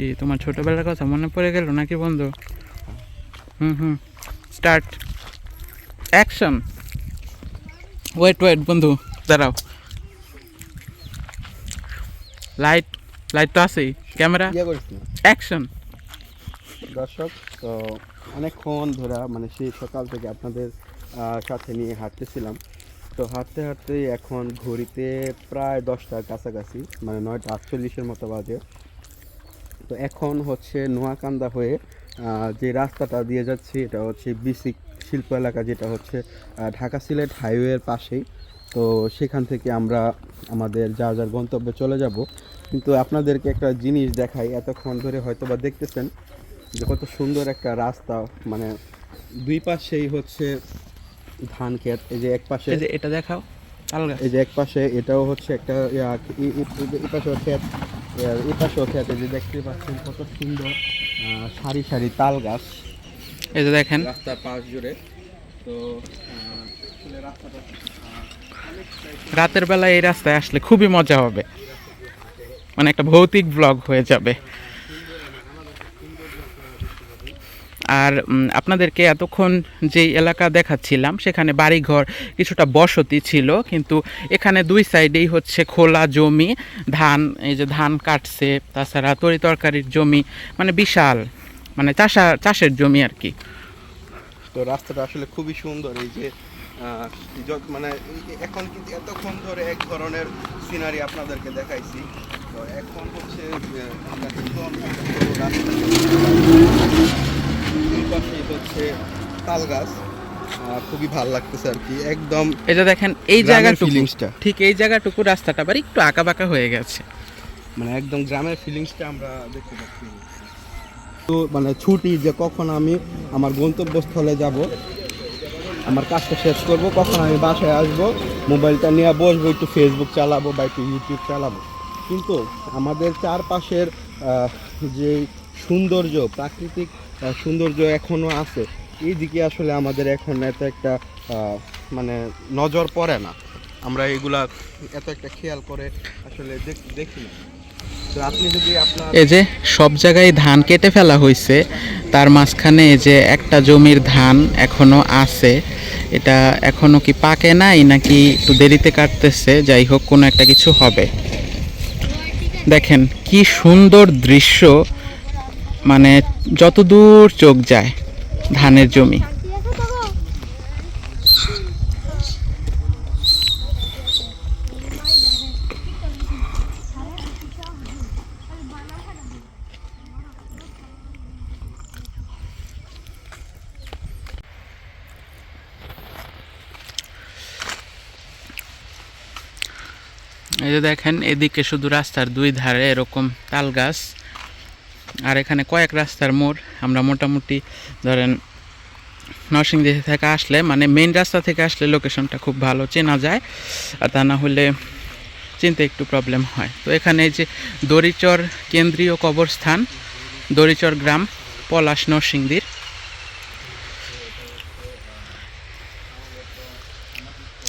কি তোমার ছোটবেলার কথা মনে পড়ে গেল নাকি বন্ধু? হুম হুম। স্টার্ট অ্যাকশন ওয়েট ওয়েট বন্ধু দাঁড়াও। লাইট লাইট তো আছেই। ক্যামেরা ইয়ে না অ্যাকশন দর্শক তো অনেকক্ষণ ধরে মানে সেই সকাল থেকে আপনাদের সাথে নিয়ে হাঁটতেছিলাম। তো হাঁটতে হাঁটতে এখন ঘড়িতে প্রায় দশটার কাছাকাছি মানে নয়টা আটচল্লিশের মতো বাজে। তো এখন হচ্ছে নোয়াকান্দা হয়ে যে রাস্তাটা দিয়ে যাচ্ছি এটা হচ্ছে বিসিক শিল্প এলাকা যেটা হচ্ছে ঢাকা সিলেট হাইওয়ের পাশেই। তো সেখান থেকে আমরা আমাদের যা যার গন্তব্যে চলে যাব। কিন্তু আপনাদেরকে একটা জিনিস দেখাই এতক্ষণ ধরে হয়তো বা দেখতেছেন যে কত সুন্দর একটা রাস্তা মানে দুই পাশেই হচ্ছে ধান ক্ষেত এই যে এক পাশে যে এটা দেখাও এই যে এক পাশে এটাও হচ্ছে একটা এই- এই ক্ষেত এই পাশেও ক্ষেত যে দেখতে পাচ্ছেন কত সুন্দর সারি সারি তাল গাছ। এই যে দেখেন। রাস্তার পাশ জুড়ে। তো রাস্তাটা রাতের বেলা এই রাস্তায় আসলে খুবই মজা হবে। মানে একটা ভৌতিক ব্লগ হয়ে যাবে। আর আপনাদেরকে এতক্ষণ যেই এলাকা দেখাচ্ছিলাম, সেখানে বাড়িঘর কিছুটা বসতি ছিল, কিন্তু এখানে দুই সাইডেই হচ্ছে খোলা জমি, ধান, এই যে ধান কাটছে, তাছাড়া তরি তরকারির জমি মানে বিশাল মানে চাষা, চাষের জমি আর কি। তো রাস্তাটা আসলে খুবই সুন্দর, এই যে মানে এখন কিন্তু এতক্ষণ ধরে এক ধরনের সিনারি আপনাদেরকে দেখাইছি। তো এখন হচ্ছে পাশেই হচ্ছে তাল গাছ। খুবই ভালো লাগতেছে আর কি। একদম যে দেখেন এই জায়গাটুকু ঠিক এই জায়গাটুকু রাস্তাটা আবার একটু আঁকা বাঁকা হয়ে গেছে। মানে একদম গ্রামের ফিলিংসটা আমরা দেখতে পাচ্ছি। তো মানে ছুটি যে কখন আমি আমার গন্তব্যস্থলে যাব আমার কাজটা শেষ করব কখন আমি বাসায় আসব মোবাইলটা নিয়ে বসবো একটু ফেসবুক চালাবো বা একটু ইউটিউব চালাবো। কিন্তু আমাদের চারপাশের যে সৌন্দর্য প্রাকৃতিক সৌন্দর্য এখনও আছে। এই দিকে আসলে আমাদের এখন এত একটা মানে নজর পড়ে না। আমরা এগুলা এত একটা খেয়াল করে আসলে দেখ- না। এই যে সব জায়গায় ধান কেটে ফেলা হয়েছে তার মাঝখানে এই যে একটা জমির ধান এখনও আছে, এটা এখনও কি পাকে নাই নাকি একটু দেরিতে কাটতেছে? যাই হোক, কোনো একটা কিছু হবে। দেখেন, কি সুন্দর দৃশ্য। মানে যত দূর চোখ যায় ধানের জমি। এই যে দেখেন, এদিকে শুধু রাস্তার দুই ধারে এরকম তাল গাছ। আর এখানে কয়েক রাস্তার মোড়। আমরা মোটামুটি ধরেন নরসিংদী থেকে আসলে মানে মেন রাস্তা থেকে আসলে লোকেশনটা খুব ভালো, চেনা যায়। আর তা না হলে চিনতে একটু প্রবলেম হয়। তো এখানে যে দড়িচর কেন্দ্রীয় কবরস্থান, দড়িচর গ্রাম, পলাশ নরসিংদীর।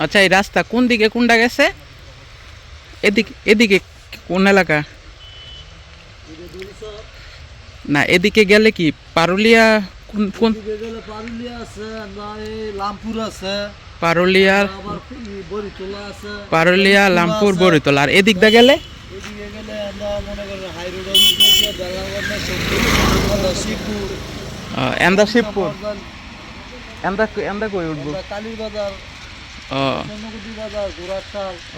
আচ্ছা এই রাস্তা কোন দিকে কোনটা গেছে? এদিকে এদিকে কোন এলাকা? না এদিকে গেলে কি পারুলিয়া কোন কোন পারুলিয়া আছে না এই লামপুর আছে। পারুলিয়া আবার আছে। পারুলিয়া লামপুর বরিতলা। আর এদিক দা গেলে? শিবপুর আহ, এন্দা শিবপুর এন্দা এন্দা কই উঠবো? কালীর বাজার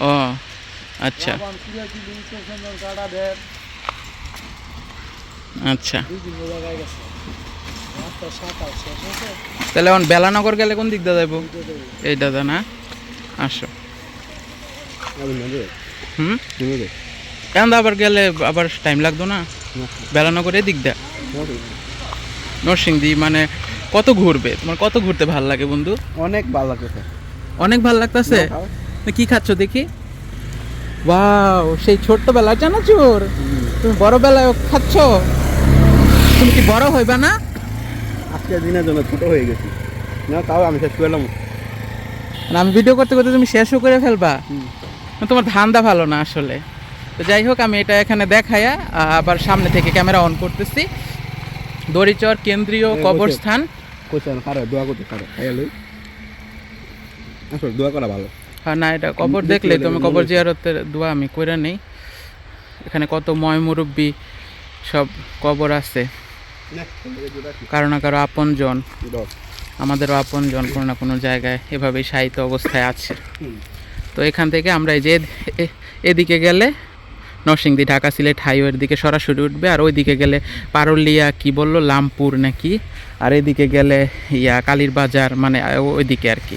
ও আচ্ছা আবার কুড়িয়াকিলি স্টেশন কাটা ঢের আচ্ছা। তাহলে এখন বেলানগর গেলে কোন দিক দা যাব এই দাদা না? আসো। হুম? এন্দা আবার গেলে আবার টাইম লাগতো না? বেলানগর এদিক দা নরসিংদী মানে কত ঘুরবে? তোমার কত ঘুরতে ভালো লাগে বন্ধু? অনেক ভালো লাগতেছে। অনেক ভালো লাগতেছে? কি খাচ্ছ দেখি? ওয়াও সেই ছোট্টবেলার জানা চোর? তুমি বড় বেলায় খাচ্ছ? তুমি কি বড় হইবা না? আজকের দিনের জন্য ছোট হয়ে গেছি। না তাও আমি শেষ করলাম। আমি ভিডিও করতে করতে তুমি শেষও করে ফেলবা। তোমার ধান্দা ভালো না আসলে। তো যাই হোক আমি এটা এখানে দেখায়া আবার সামনে থেকে ক্যামেরা অন করতেছি। দড়িচর কেন্দ্রীয় কবরস্থান। দোয়া করতে পারে আসলে দোয়া করা ভালো। হ্যাঁ না এটা কবর দেখলে দেখলে তুমি কবর জিয়ারতের দোয়া আমি করে নেই। এখানে কত ময় মুরব্বী সব কবর আছে। কারও না কারও আপনজন। আমাদেরও আপন জন কোনো না কোনো জায়গায় এভাবেই সাহিত্য অবস্থায় আছে। তো এখান থেকে আমরা এই যে এদিকে গেলে নরসিংদী ঢাকা সিলেট হাইওয়ের দিকে সরাসরি উঠবে আর ওইদিকে গেলে পারুলিয়া কি বলল লামপুর নাকি? আর এদিকে গেলে ইয়া কালীর বাজার মানে ওইদিকে আর কি।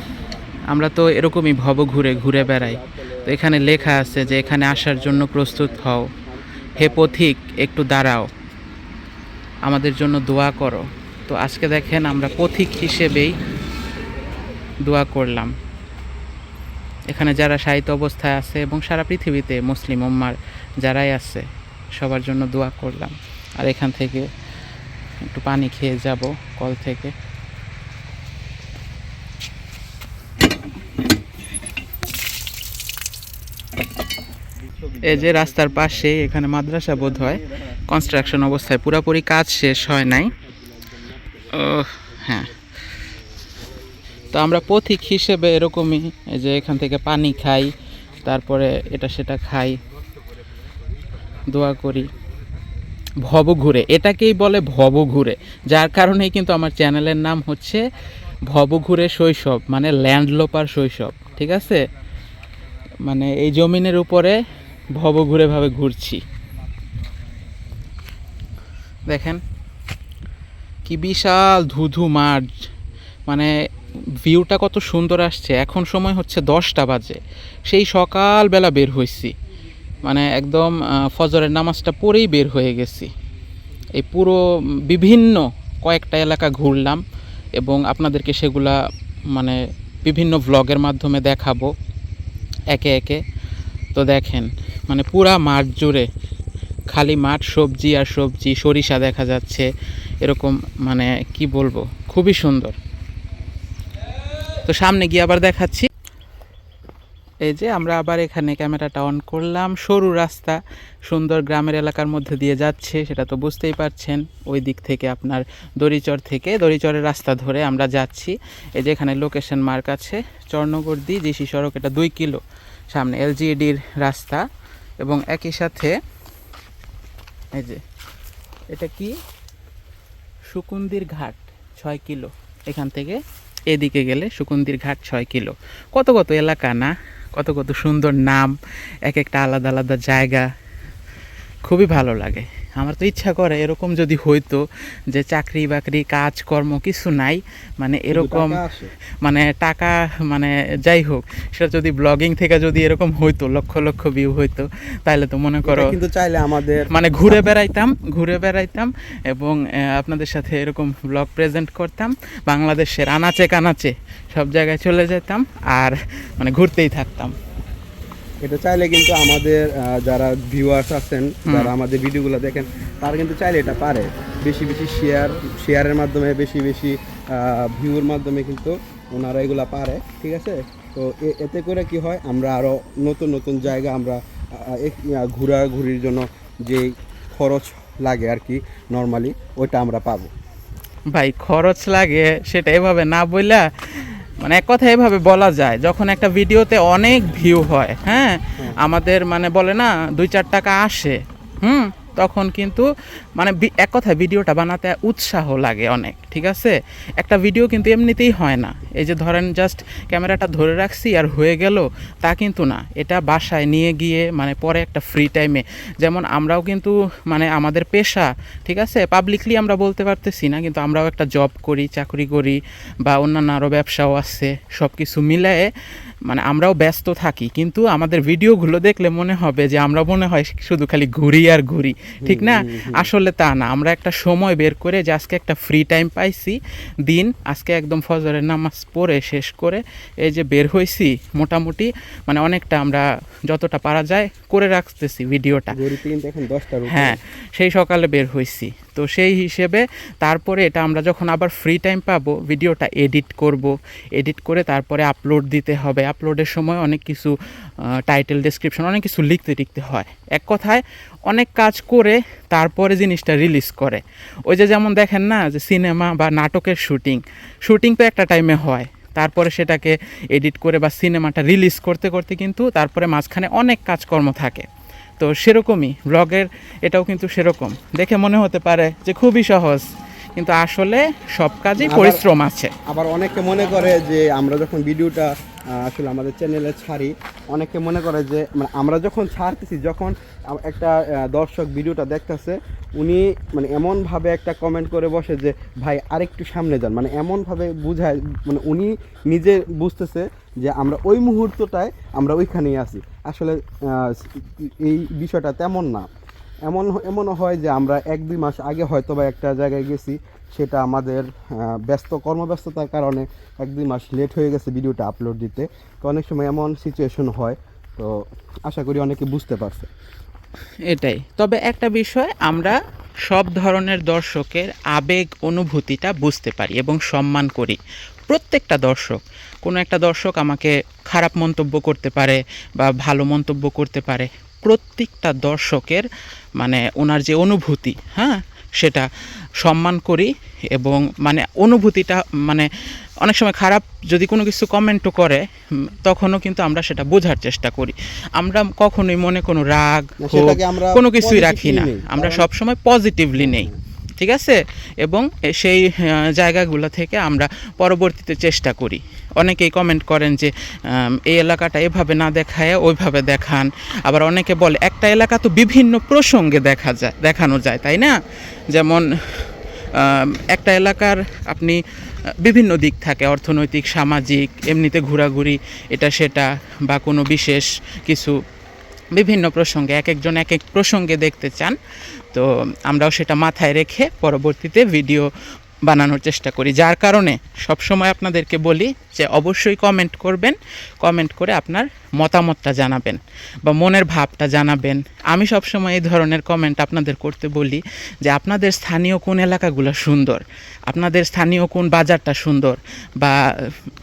আমরা তো এরকমই ভব ঘুরে ঘুরে বেড়াই। তো এখানে লেখা আছে যে এখানে আসার জন্য প্রস্তুত হও। হে পথিক, একটু দাঁড়াও। আমাদের জন্য দোয়া করো। তো আজকে দেখেন আমরা পথিক হিসেবেই দোয়া করলাম। এখানে যারা সাহিত্য অবস্থায় আছে এবং সারা পৃথিবীতে মুসলিম উম্মার যারাই আছে, সবার জন্য দোয়া করলাম। আর এখান থেকে একটু পানি খেয়ে যাব কল থেকে। এই যে রাস্তার পাশে এখানে মাদ্রাসা বোধ হয় কনস্ট্রাকশন অবস্থায়, পুরোপুরি কাজ শেষ হয় নাই। ও হ্যাঁ। তো আমরা পথিক হিসেবে এরকমই যে এখান থেকে পানি খাই, তারপরে এটা সেটা খাই, দোয়া করি। ভব ঘুরে, এটাকেই বলে ভব ঘুরে, যার কারণেই কিন্তু আমার চ্যানেলের নাম হচ্ছে ভব ঘুরে শৈশব মানে ল্যান্ডলোপার শৈশব, ঠিক আছে? মানে এই জমিনের উপরে ভব ঘুরে ভাবে ঘুরছি। দেখেন, কি বিশাল ধুধু মাঠ। মানে ভিউটা কত সুন্দর আসছে। এখন সময় হচ্ছে দশটা বাজে। সেই সকালবেলা বের হয়েছি মানে একদম ফজরের নামাজটা পরেই বের হয়ে গেছি। এই পুরো, বিভিন্ন কয়েকটা এলাকা ঘুরলাম এবং আপনাদেরকে সেগুলা মানে বিভিন্ন ভ্লগের মাধ্যমে দেখাবো। একে একে। তো দেখেন মানে পুরা মাঠ জুড়ে। খালি মাঠ, সবজি আর সবজি, সরিষা দেখা যাচ্ছে। এরকম মানে কি বলব, খুবই সুন্দর। তো সামনে গিয়ে আবার দেখাচ্ছি। এই যে আমরা আবার এখানে ক্যামেরাটা অন করলাম। সরু রাস্তা, সুন্দর গ্রামের এলাকার মধ্যে দিয়ে যাচ্ছে, সেটা তো বুঝতেই পারছেন। ওই দিক থেকে আপনার দড়িচর থেকে, দড়িচরের রাস্তা ধরে আমরা যাচ্ছি। এই যে এখানে লোকেশন মার্ক আছে, চর্ণগর্দি, জিসি সড়ক, এটা দুই কিলো। সামনে এলজিডির রাস্তা। এবং একই সাথে এই যে, এটা কি? সুকুন্দির ঘাট, ছয় কিলো। এখান থেকে এদিকে গেলে সুকুন্দির ঘাট, ছয় কিলো। কত কত এলাকা না? কত কত সুন্দর নাম, এক একটা আলাদা আলাদা জায়গা। খুবই ভালো লাগে। আমার তো ইচ্ছা করে এরকম যদি হইতো যে চাকরি বাকরি কাজকর্ম কিছু নাই মানে এরকম মানে টাকা মানে যাই হোক সেটা যদি ব্লগিং থেকে যদি এরকম হইতো লক্ষ লক্ষ ভিউ হইতো তাহলে তো মনে করো কিন্তু চাইলে আমাদের মানে ঘুরে বেড়াইতাম ঘুরে বেড়াইতাম এবং আপনাদের সাথে এরকম ব্লগ প্রেজেন্ট করতাম বাংলাদেশের আনাচে কানাচে সব জায়গায় চলে যেতাম আর মানে ঘুরতেই থাকতাম। এটা চাইলে কিন্তু আমাদের যারা ভিউয়ার্স আছেন যারা আমাদের ভিডিওগুলো দেখেন তারা কিন্তু চাইলে এটা পারে। বেশি বেশি শেয়ার শেয়ারের মাধ্যমে বেশি বেশি ভিউর মাধ্যমে কিন্তু ওনারা এগুলা পারে ঠিক আছে? তো এতে করে কি হয় আমরা আরও নতুন নতুন জায়গা আমরা ঘোরাঘুরির জন্য যে খরচ লাগে আর কি নর্মালি ওইটা আমরা পাবো। ভাই খরচ লাগে সেটা এভাবে না বইলা মানে এক কথা এভাবে বলা যায় যখন একটা ভিডিওতে অনেক ভিউ হয় হ্যাঁ? আমাদের মানে বলে না দুই চার টাকা আসে হুম? তখন কিন্তু মানে এক কথায় ভিডিওটা বানাতে উৎসাহ লাগে অনেক ঠিক আছে? একটা ভিডিও কিন্তু এমনিতেই হয় না। এই যে ধরেন জাস্ট ক্যামেরাটা ধরে রাখছি আর হয়ে গেল তা কিন্তু না। এটা বাসায় নিয়ে গিয়ে মানে পরে একটা ফ্রি টাইমে যেমন আমরাও কিন্তু মানে আমাদের পেশা ঠিক আছে? পাবলিকলি আমরা বলতে পারতেছি না কিন্তু আমরাও একটা জব করি চাকরি করি বা অন্যান্য আরও ব্যবসাও আছে সব কিছু মিলায়ে মানে আমরাও ব্যস্ত থাকি। কিন্তু আমাদের ভিডিওগুলো দেখলে মনে হবে যে আমরা মনে হয় শুধু খালি ঘুরি আর ঘুরি ঠিক না? আসলে তা না। আমরা একটা সময় বের করে যে আজকে একটা ফ্রি টাইম পাইছি দিন আজকে একদম ফজরের নামাজ পড়ে শেষ করে এই যে বের হয়েছি মোটামুটি মানে অনেকটা আমরা যতটা পারা যায় করে রাখতেছি ভিডিওটা হ্যাঁ সেই সকালে বের হয়েছি তো সেই হিসেবে তারপরে এটা আমরা যখন আবার ফ্রি টাইম পাবো, ভিডিওটা এডিট করব এডিট করে তারপরে আপলোড দিতে হবে। আপলোডের সময় অনেক কিছু টাইটেল ডেসক্রিপশন অনেক কিছু লিখতে লিখতে হয়। এক কথায়, অনেক কাজ করে তারপরে জিনিসটা রিলিজ করে। ওই যে যেমন দেখেন না, যে সিনেমা বা নাটকের শুটিং শুটিং তো একটা টাইমে হয়। তারপরে সেটাকে এডিট করে বা সিনেমাটা রিলিজ করতে করতে কিন্তু তারপরে মাঝখানে অনেক কাজকর্ম থাকে। তো সেরকমই ব্লগের এটাও কিন্তু সেরকম। দেখে মনে হতে পারে যে খুবই সহজ কিন্তু আসলে সব কাজেই পরিশ্রম আছে। আবার অনেকে মনে করে যে আমরা যখন ভিডিওটা আসলে আমাদের চ্যানেলে ছাড়ি অনেকে মনে করে যে মানে আমরা যখন ছাড়তেছি যখন একটা দর্শক ভিডিওটা দেখতেছে উনি মানে এমনভাবে একটা কমেন্ট করে বসে যে ভাই আরেকটু সামনে যান। মানে এমনভাবে বুঝায় মানে উনি নিজে বুঝতেছে যে আমরা ওই মুহূর্তটায় আমরা ওইখানেই আছি। আসলে এই বিষয়টা তেমন না। এমন এমনও হয় যে আমরা এক দুই মাস আগে হয়তো বা একটা জায়গায় গেছি, সেটা আমাদের ব্যস্ত কর্মব্যস্ততার কারণে এক দুই মাস লেট হয়ে গেছে ভিডিওটা আপলোড দিতে। তো অনেক সময় এমন সিচুয়েশন হয়, তো আশা করি অনেকে বুঝতে পারছে। এটাই। তবে একটা বিষয়, আমরা সব ধরনের দর্শকের আবেগ, অনুভূতিটা বুঝতে পারি এবং সম্মান করি। প্রত্যেকটা দর্শক কোনো একটা দর্শক আমাকে খারাপ মন্তব্য করতে পারে বা ভালো মন্তব্য করতে পারে প্রত্যেকটা দর্শকের মানে ওনার যে অনুভূতি হ্যাঁ সেটা সম্মান করি এবং মানে অনুভূতিটা মানে অনেক সময় খারাপ যদি কোনো কিছু কমেন্টও করে তখনও কিন্তু আমরা সেটা বোঝার চেষ্টা করি। আমরা কখনোই মনে কোনো রাগ কোনো কিছুই রাখি না। আমরা কারণ- সব সময় পজিটিভলি নেই। ঠিক আছে? এবং সেই জায়গাগুলো থেকে আমরা পরবর্তীতে চেষ্টা করি। অনেকেই কমেন্ট করেন যে এই এলাকাটা এভাবে না দেখায়, ওইভাবে দেখান। আবার অনেকে বলে, একটা এলাকা তো বিভিন্ন প্রসঙ্গে দেখা যায়, দেখানো যায়, তাই না? যেমন একটা এলাকার আপনি, বিভিন্ন দিক থাকে, অর্থনৈতিক, সামাজিক, এমনিতে ঘোরাঘুরি, এটা সেটা, বা কোনো বিশেষ কিছু বিভিন্ন প্রসঙ্গে, এক একজন এক এক প্রসঙ্গে দেখতে চান। তো আমরাও সেটা মাথায় রেখে পরবর্তীতে ভিডিও বানানোর চেষ্টা করি। যার কারণে সবসময় আপনাদেরকে বলি যে অবশ্যই কমেন্ট করবেন কমেন্ট করে আপনার মতামতটা জানাবেন বা মনের ভাবটা জানাবেন। আমি সবসময় এই ধরনের কমেন্ট আপনাদের করতে বলি যে আপনাদের স্থানীয় কোন এলাকাগুলো সুন্দর, আপনাদের স্থানীয় কোন বাজারটা সুন্দর বা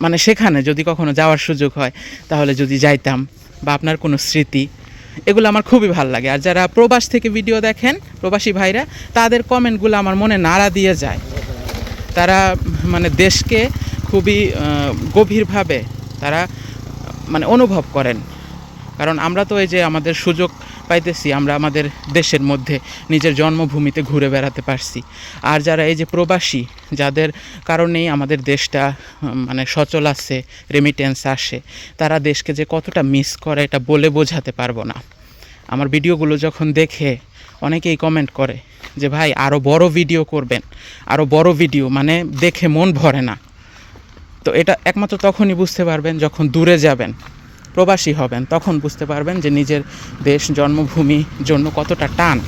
মানে সেখানে যদি কখনো যাওয়ার সুযোগ হয়, তাহলে যদি যাইতাম বা আপনার কোনো স্মৃতি এগুলো আমার খুবই ভালো লাগে। আর যারা প্রবাস থেকে ভিডিও দেখেন, প্রবাসী ভাইরা, তাদের কমেন্টগুলো আমার মনে নাড়া দিয়ে যায়। তারা মানে দেশকে খুবই গভীরভাবে তারা মানে অনুভব করেন। কারণ আমরা তো এই যে আমাদের সুযোগ পাইতেছি, আমরা আমাদের দেশের মধ্যে নিজের জন্মভূমিতে ঘুরে বেড়াতে পারছি। আর যারা এই যে প্রবাসী, যাদের কারণেই আমাদের দেশটা মানে সচল আছে রেমিটেন্স আসে, তারা দেশকে যে কতটা মিস করে এটা বলে বোঝাতে পারব না। আমার ভিডিওগুলো যখন দেখে অনেকেই কমেন্ট করে যে, ভাই আরও বড় ভিডিও করবেন আরও বড় ভিডিও মানে দেখে মন ভরে না। তো এটা একমাত্র তখনই বুঝতে পারবেন যখন দূরে যাবেন। প্রবাসী হবেন, তখন বুঝতে পারবেন যে নিজের দেশ, জন্মভূমি, জন্য কতটা টান।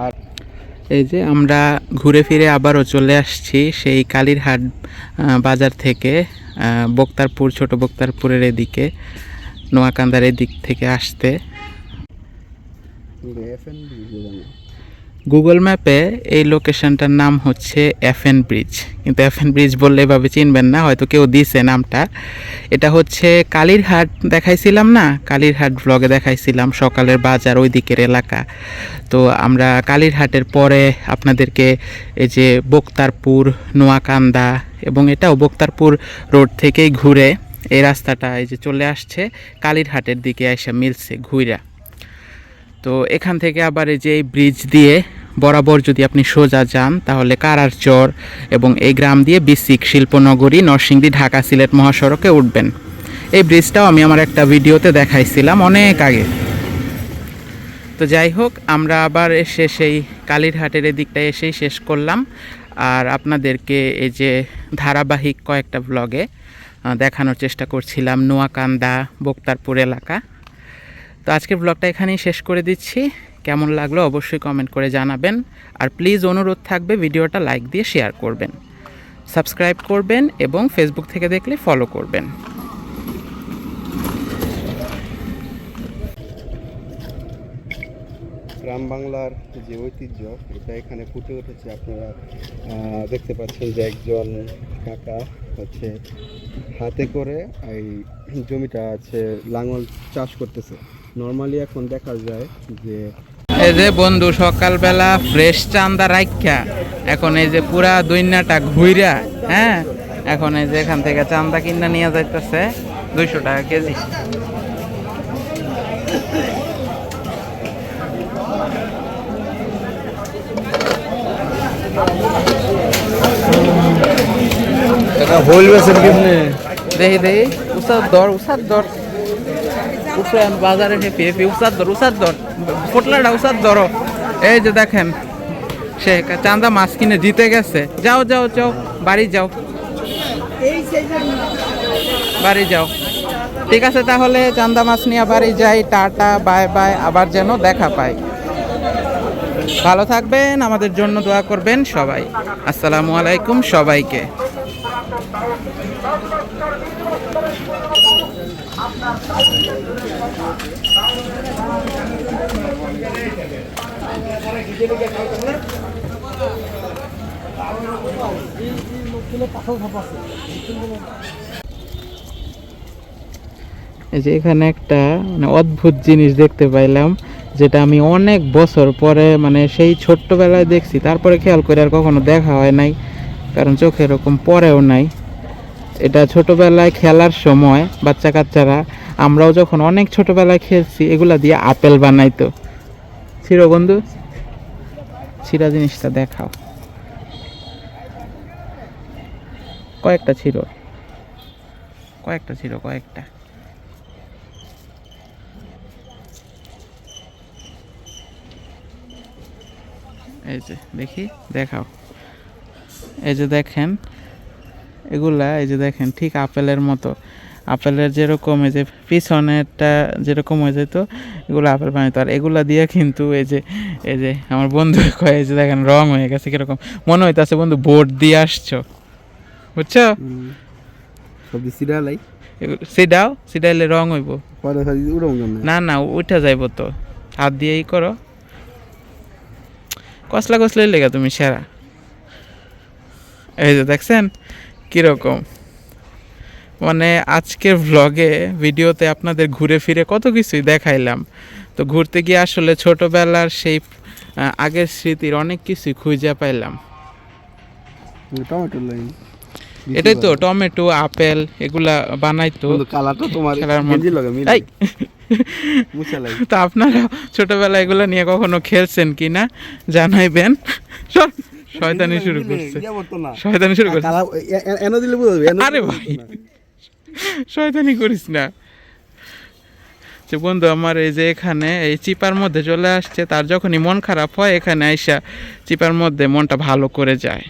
আর এই যে আমরা ঘুরে ফিরে আবারও চলে আসছি সেই কালীরহাট বাজার থেকে বক্তারপুর, ছোট বক্তারপুরের এদিকে, নোয়াকান্দার এদিক থেকে আসতে। গুগল ম্যাপে এই লোকেশনটার নাম হচ্ছে এফএন ব্রিজ কিন্তু এফএন ব্রিজ বললে এভাবে চিনবেন না, হয়তো কেউ দিছে নামটা। এটা হচ্ছে কালীরহাট দেখাইছিলাম না? কালীরহাট ব্লগে দেখাইছিলাম, সকালের বাজার ওই দিকের এলাকা। তো আমরা কালীরহাটের পরে আপনাদেরকে এই যে বক্তারপুর, নোয়াকান্দা এবং এটাও বক্তারপুর রোড থেকেই ঘুরে এই রাস্তাটা এই যে চলে আসছে, কালীরহাটের দিকে এসে মিলছে ঘুইরা। তো এখান থেকে আবার এই যে এই ব্রিজ দিয়ে বরাবর যদি আপনি সোজা যান, তাহলে কারার চর এবং এই গ্রাম দিয়ে বিসিক শিল্পনগরী, নরসিংদী, ঢাকা, সিলেট মহাসড়কে উঠবেন। এই ব্রিজটাও আমি আমার একটা ভিডিওতে দেখাইছিলাম অনেক আগে। তো যাই হোক, আমরা আবার এসে সেই কালীরহাটের এদিকটা এসেই শেষ করলাম। আর আপনাদেরকে এই যে ধারাবাহিক কয়েকটা ব্লগে দেখানোর চেষ্টা করছিলাম, নোয়াকান্দা, বক্তারপুর এলাকা। তো আজকের ব্লগটা এখানেই শেষ করে দিচ্ছি। কেমন লাগল অবশ্যই কমেন্ট করে জানাবেন। আর প্লিজ অনুরোধ থাকবে ভিডিওটা লাইক দিয়ে শেয়ার করবেন। সাবস্ক্রাইব করবেন এবং ফেসবুক থেকে দেখলে ফলো করবেন। গ্রাম বাংলার যে ঐতিহ্য, এটা এখানে ফুটে উঠেছে। আপনারা দেখতে পাচ্ছেন যে একজন কাকা হচ্ছে হাতে করে এই জমিটা আছে লাঙল চাষ করতেছে। নর্মালি এখন দেখা যায় যে এই যে বন্ধু সকালবেলা ফ্রেশ চান্দা রাখা এখন এই যে পুরা দৈন্যাটা ঘুইরা হ্যাঁ? এখন এই যে এখান থেকে চান্দা কিনা নিয়ে যাইতেছে দুইশো টাকা কেজি। হোল বেছেন কেমনে দেখি দেখি উসাদ দর উসাদ দর। উফরান বাজারে হেপি হেপি উসাদ দর উসাদ দর, ফোটলাটা উসাদ দর। এই যে দেখেন, সে চান্দা মাছ কিনে জিতে গেছে। যাও যাও যাও, বাড়ি যাও। বাড়ি যাও। ঠিক আছে, তাহলে চান্দা মাছ নিয়ে বাড়ি যাই, টাটা, বাই বাই, আবার যেন দেখা পাই। ভালো থাকবেন, আমাদের জন্য দোয়া করবেন সবাই। আসসালামু আলাইকুম সবাইকে। এই যে এখানে একটা মানে অদ্ভুত জিনিস দেখতে পাইলাম, যেটা আমি অনেক বছর পরে মানে সেই ছোট্টবেলায় দেখছি। তারপরে খেয়াল করে আর কখনো দেখা হয় নাই, কারণ চোখে এরকম পরেও নাই। এটা ছোটবেলায় খেলার সময় বাচ্চা কাচ্চারা আমরাও যখন অনেক ছোটবেলায় খেলছি, এগুলা দিয়ে আপেল বানাইতো। ছিল বন্ধু? ছিঁড়া জিনিসটা দেখাও। কয়েকটা ছিল কয়েকটা ছিল কয়েকটা। এই যে, দেখি, দেখাও। এই যে দেখেন, এগুলা, এই যে দেখেন, ঠিক আপেলের মতো। আপেলের যেরকম এই যে পিছনেরটা যেরকম হয়ে যেত এগুলো আপেল বানাইতো আর এগুলা দিয়ে কিন্তু এই যে এই যে আমার বন্ধু কয় যে দেখেন রং হয়ে গেছে কীরকম। মনে হইতাছে বন্ধু বোর্ড দিয়ে আসছো। বুঝছ? সবজি এগুলো সিডাও সিডাইলে রং হইব। না না উঠা যাইব তো। হাত দিয়েই করো। কসলা কসলাই লেগা তুমি সেরা। এই যে দেখছেন কীরকম? মানে আজকের ভ্লগে ভিডিওতে আপনাদের ঘুরে ফিরে কত কিছুই দেখাইলাম। তো ঘুরতে গিয়ে আসলে ছোটবেলার সেই আগের স্মৃতির অনেক কিছুই খুঁজে পাইলাম। এটাই তো টমেটো আপেল এগুলা বানাইতো কালারটা তোমার তো আপনারা ছোটবেলায় এগুলো নিয়ে কখনো খেলছেন কি না জানাইবেন। শয়তানি শুরু করছে। শয়তানি শুরু করছে। এনো দিলে বুঝবে আরে ভাই। শয়তানি করিস না। যে বন্ধু আমার এই যে এখানে, এই চিপার মধ্যে চলে আসছে, তার যখনই মন খারাপ হয়, এখানে আইসা চিপার মধ্যে মনটা ভালো করে যায়।